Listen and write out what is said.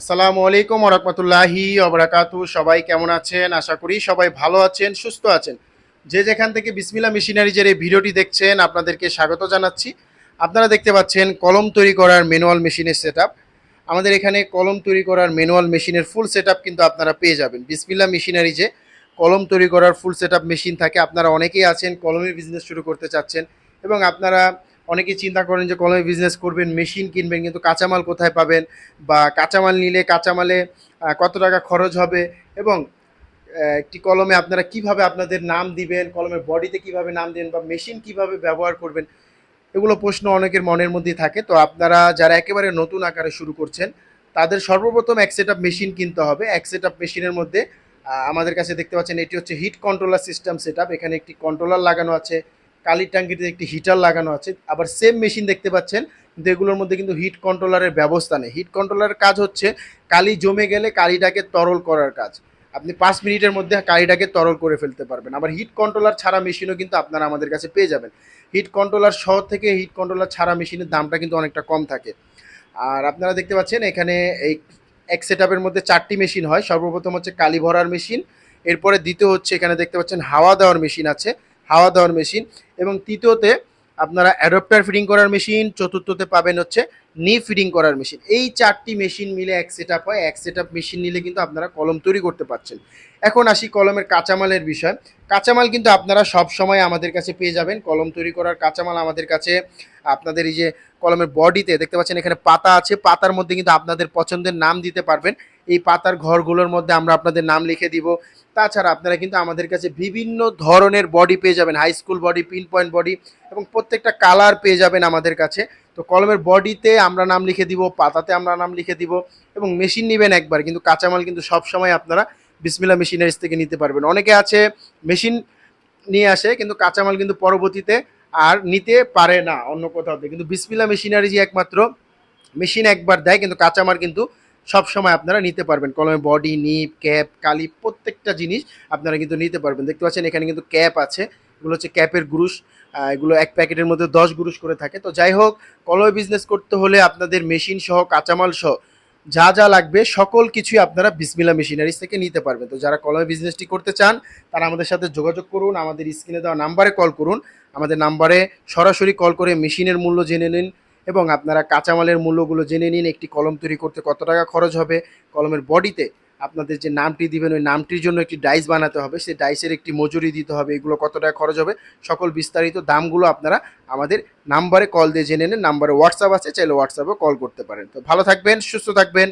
আসসালামু আলাইকুম রহমতুল্লাহি অবরাকাতু সবাই কেমন আছেন? আশা করি সবাই ভালো আছেন, সুস্থ আছেন। যে যেখান থেকে বিসমিল্লা মেশিনারিজের এই ভিডিওটি দেখছেন, আপনাদেরকে স্বাগত জানাচ্ছি। আপনারা দেখতে পাচ্ছেন কলম তৈরি করার ম্যানুয়াল মেশিনের সেট আমাদের এখানে কলম তৈরি করার ম্যানুয়াল মেশিনের ফুল সেট কিন্তু আপনারা পেয়ে যাবেন। বিসমিল্লা মেশিনারিজে কলম তৈরি করার ফুল সেট মেশিন থাকে। আপনারা অনেকেই আছেন, কলমের বিজনেস শুরু করতে চাচ্ছেন এবং আপনারা অনেকেই চিন্তা করেন যে কলমে বিজনেস করবেন মেশিন কিনবেন, কিন্তু কাঁচামাল কোথায় পাবেন? বা কাঁচামাল নিলে কাঁচামালে কত টাকা খরচ হবে? এবং একটি কলমে আপনারা কীভাবে আপনাদের নাম দিবেন? কলমের বডিতে কীভাবে নাম দিবেন? বা মেশিন কীভাবে ব্যবহার করবেন? এগুলো প্রশ্ন অনেকের মনের মধ্যেই থাকে। তো আপনারা যারা একেবারে নতুন আকারে শুরু করছেন, তাদের সর্বপ্রথম এক সেট মেশিন কিনতে হবে। এক সেট মেশিনের মধ্যে আমাদের কাছে দেখতে পাচ্ছেন, এটি হচ্ছে হিট কন্ট্রোলার সিস্টেম সেট এখানে একটি কন্ট্রোলার লাগানো আছে। কালির ট্যাঙ্কিতে একটি হিটার লাগানো আছে। আবার সেম মেশিন দেখতে পাচ্ছেন, কিন্তু এগুলোর মধ্যে কিন্তু হিট কন্ট্রোলারের ব্যবস্থা নেই। হিট কন্ট্রোলারের কাজ হচ্ছে, কালি জমে গেলে কালিটাকে তরল করার কাজ। আপনি পাঁচ মিনিটের মধ্যে কালিটাকে তরল করে ফেলতে পারবেন। আবার হিট কন্ট্রোলার ছাড়া মেশিনও কিন্তু আপনারা আমাদের কাছে পেয়ে যাবেন। হিট কন্ট্রোলার সহ থেকে হিট কন্ট্রোলার ছাড়া মেশিনের দামটা কিন্তু অনেকটা কম থাকে। আর আপনারা দেখতে পাচ্ছেন, এখানে এই এক সেট মধ্যে চারটি মেশিন হয়। সর্বপ্রথম হচ্ছে কালি ভরার মেশিন এরপরে দ্বিতীয় হচ্ছে এখানে দেখতে পাচ্ছেন হাওয়া দেওয়ার মেশিন আছে। হাওয়া দেওয়ার মেশিন এবং তৃতীয়তে আপনারা অ্যাডপ্টার ফিটিং করার মেশিন, চতুর্থতে পাবেন হচ্ছে নি ফিটিং করার মেশিন। এই চারটি মেশিন মিলে এক সেট হয়, এক সেট মেশিন নিলে কিন্তু আপনারা কলম তৈরি করতে পারছেন। এখন আসি কলমের কাঁচামালের বিষয়। কাঁচামাল কিন্তু আপনারা সব সময় আমাদের কাছে পেয়ে যাবেন। কলম তৈরি করার কাঁচামাল আমাদের কাছে, আপনাদের এই যে কলমের বডিতে, দেখতে পাচ্ছেন এখানে পাতা আছে, পাতার মধ্যে কিন্তু আপনাদের পছন্দের নাম দিতে পারবেন। এই পাতার ঘরগুলোর মধ্যে আমরা আপনাদের নাম লিখে দিব। তাছাড়া আপনারা কিন্তু আমাদের কাছে বিভিন্ন ধরনের বডি পেয়ে যাবেন high school body pin point body এবং প্রত্যেকটা কালার পেয়ে যাবেন আমাদের কাছে। তো কলমের বডিতে আমরা নাম লিখে দিব, পাতাতে আমরা নাম লিখে দিব এবং মেশিন নেবেন একবার। কিন্তু কাঁচামাল কিন্তু সব সময় আপনারা বিসমিল্লা মেশিনারিজ থেকে নিতে পারবেন। অনেকে আছে মেশিন নিয়ে আসে, কিন্তু কাঁচামাল কিন্তু পরবর্তীতে আর নিতে পারে না অন্য কোথাও কিন্তু বিসমিল্লা মেশিনারিজ একমাত্র মেশিন একবার দেয়, কিন্তু কাঁচামাল কিন্তু সব সময় আপনারা নিতে পারবেন। কলমে বডি নিপ ক্যাপ কালি প্রত্যেকটা জিনিস আপনারা কিন্তু নিতে পারবেন। দেখতে পাচ্ছেন এখানে কিন্তু ক্যাপ আছে। এগুলো হচ্ছে ক্যাপের গ্রুশ এগুলো এক প্যাকেটের মধ্যে দশ গ্রুশ করে থাকে। তো যাই হোক, কলমে বিজনেস করতে হলে আপনাদের মেশিন সহ, কাঁচামাল সহ যা যা লাগবে, সকল কিছুই আপনারা বিসমিল্লা মেশিনারিজ থেকে নিতে পারবেন। তো যারা কলমে বিজনেসটি করতে চান, তারা আমাদের সাথে যোগাযোগ করুন। আমাদের স্ক্রিনে দেওয়া নাম্বারে কল করুন। আমাদের নাম্বারে সরাসরি কল করে মেশিনের মূল্য জেনে নিন। এবং আপনারা কাঁচামালের মূল্যগুলো জেনে নিন, একটি কলম তৈরি করতে কত টাকা খরচ হবে। কলমের বডিতে আপনাদের যে নামটি দিবেন, ওই নামটির জন্য একটি ডাইস বানাতে হবে। সেই ডাইসের একটি মজুরি দিতে হবে, এগুলো কত টাকা খরচ হবে। সকল বিস্তারিত দামগুলো আপনারা আমাদের নাম্বারে কল দিয়ে জেনে নিন, নাম্বারে হোয়াটসঅ্যাপ আছে, চাইলে হোয়াটসঅ্যাপে কল করতে পারেন। তো ভালো থাকবেন, সুস্থ থাকবেন